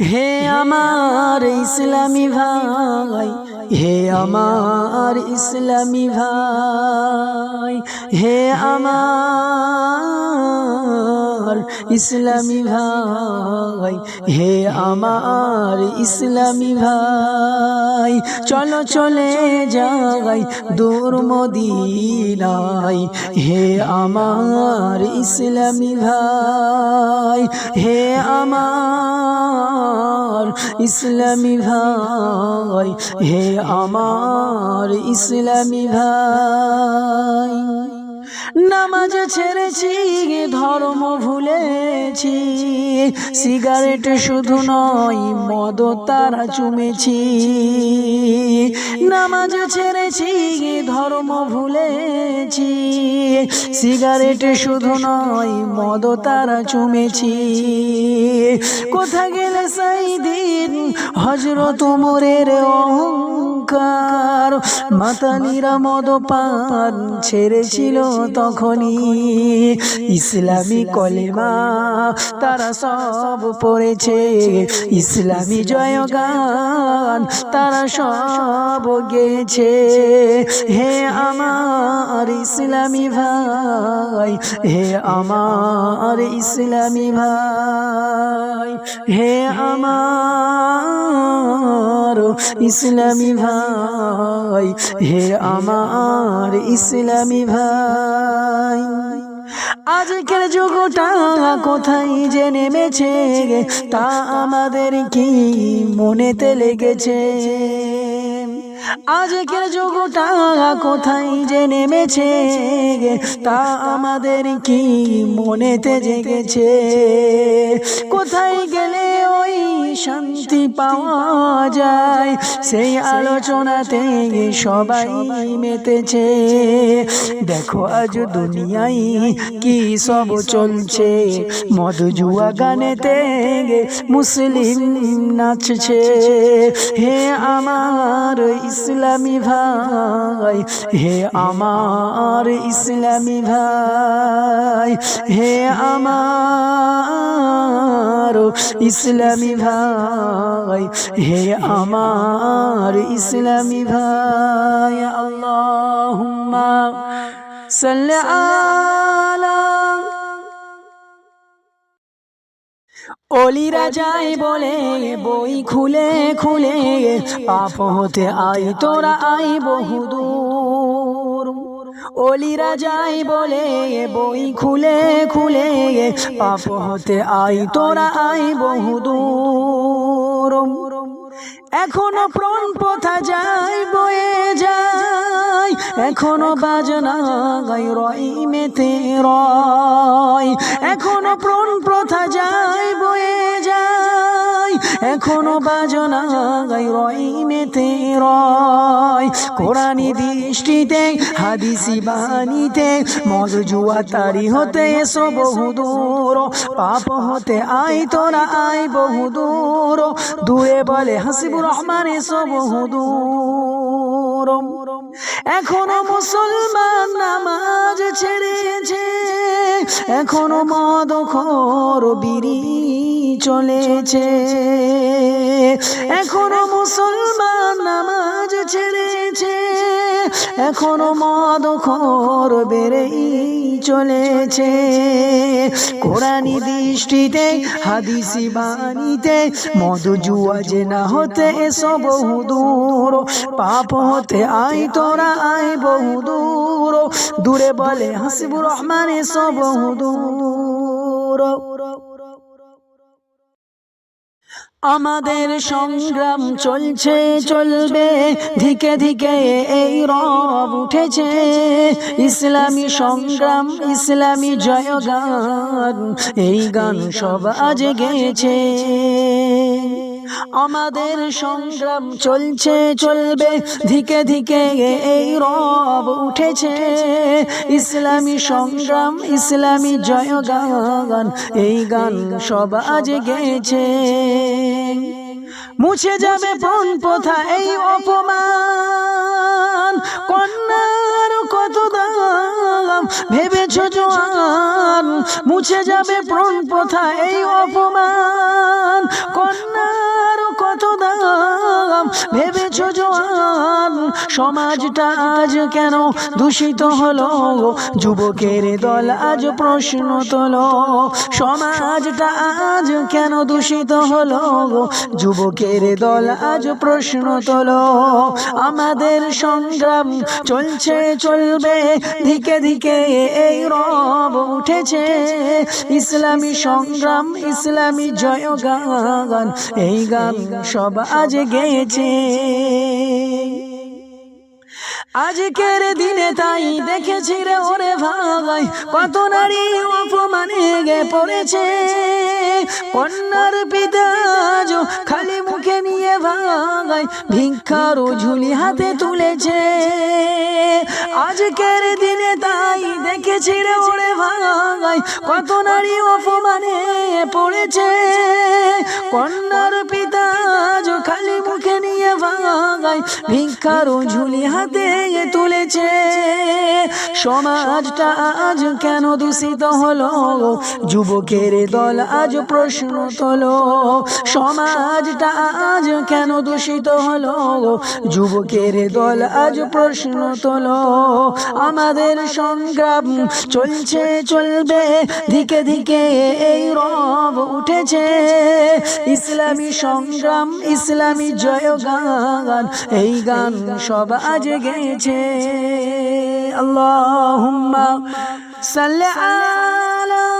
হে আমার ইসলামী ভাই, হে আমার ইসলামী ভাই, হে আমার ইসলামী ভাই, হে আমার ইসলামী ভাই। চলো, চলে যাই দূর মদিনায়। হে আমার ইসলামী ভাই, হে আমার ইসলামী ভাই হে আমার ইসলামী ভাই। নামাজ ছেড়েছি, ধর্ম ভুলেছি, সিগারেট শুধু নয়, মদ তারা চুমেছি। নামাজ ছেড়েছি, ধর্ম ভুলেছি, সিগারেট শুধু নয়, মদ তারা চুমেছি। কোথা গেলে সেই দিন হজরত মোরের অহংকার? মাতালিরা মদ পান ছেড়েছিল তখনই। ইসলামী কলেমা তারা সব পড়েছে। ইসলামী জয়গান তারা সব গেছে হে আমার ইসলামী ভাই, হে আমার ইসলামী ভাই, হে আমার ইসলামী ভাই। হে আমার ইসলামী ভাই। আজকের যুগটা কোথায় যে নেমেছে তা আমাদের কি মনেতে লেগেছে? আজকের যুগটা কোথায় যে নেমেছে তা আমাদের কি মনেতে জেগেছে কোথায় গেলে শান্তি পাওয়া যায়। সেই আলোচনাতে সবাই মেতেছে। দেখো আজ দুনিয়ায় কি সব চলছে। মদ জুয়া গানেতে মুসলিম নাচছে। হে আমার ইসলামী ভাই, হে আমার ইসলামী ভাই, হে আমার ইসলামী ভাই। হে আমার ইসলামী ভাই আল্লাহ সাল্লি অলিরা বলে, বই খুলে খুলে, পাপ হতে আই, তোরা আই বহুদূর অলিরা যায় বলে, বই খুলে খুলে, পাপ হতে আই, তোরা আই বহুদূর এখনও প্রাণ পথা যায়, বয়ে যায়। এখনও বাজনা গাই, রই মেতে রয়। এখনও প্রাণ প্রথা যায়, বয়ে এখনও বাজনা গাই রই মেতে রয়। কোরআনি দৃষ্টিতে, হাদিসি বাণীতে, মদ জুয়া তারি হতে এসো বহুদূর পাপ হতে আই তোরা আই বহুদূর দূরে। বলে হাসিবুর রহমান এসো বহুদূর এখনও মুসলমান নামাজ ছেড়েছে। এখনও মদ খোর বিড়ি চলেছে। এখনও মুসলমান নামাজ ছেড়েছে। এখনও মদ খোর বেড়েই চলেছে। কোরআনি দৃষ্টিতে, হাদিসি বাণীতে মদ জুয়া যে না হতে এসো বহুদূর পাপ হতে আই তোরা আই বহুদূর। দূরে বলে হাসিবুর রহমান এসো বহুদূর আমাদের সংগ্রাম চলছে, চলবে। ধিকে ধিকে এই রব উঠেছে। ইসলামী সংগ্রাম, ইসলামী জয়গান, এই গান সব আজ গেছে আমাদের সংগ্রাম চলছে, চলবে। ধিকে ধিকে এই রব উঠেছে। ইসলামী সংগ্রাম, ইসলামী জয়গান, এই গান সব আজ গেছে মুছে যাবে পন প্রথা এই অপমান। কন্যার কত দাম, ভেবেছ জোয়ান? মুছে যাবে প্রাণ প্রথা এই ভেবেছ সমাজটা আজ কেন দূষিত হলো? যুবকের দল আজ প্রশ্ন তোলো সমাজটা আজ কেন দূষিত হলো? যুবকের দল আজ প্রশ্ন তোলো, আমাদের সংগ্রাম চলছে, চলবে, ধিকে ধিকে এই রব উঠেছে। ইসলামী সংগ্রাম, ইসলামী জয় গান এই গান সব আজ গেয়েছে। আজকের দিনে তাই দেখেছি রে ওরে ভাই কত নারী অপমানে গে পড়েছে। কন্যার পিতা খালি মুখে নিয়ে ভাগাই ভিক্ষার ঝুলি হাতে তুলেছে। আজকের দিনে তাই দেখেছি রে ওরে ভাগাই কত নারী অপমানে পড়েছে। কন্যার পিতা খালি মুখে নিয়ে ভাগাই ভিক্ষার ঝুলি হাতে তুলেছে। সমাজটা আজ কেন দূষিত হলো? যুবকের দল আজ প্রশ্ন তোলো। সমাজটা আজ কেন দূষিত হলো? যুবকের দল আজ প্রশ্ন তোলো। আমাদের সংগ্রাম চলছে, চলবে। ধিকে ধিকে এই রব উঠেছে। ইসলামী সংগ্রাম, ইসলামী জয় গান এই গান সব আজ গেছে। আল্লাহুম্মা সাল্লি আলা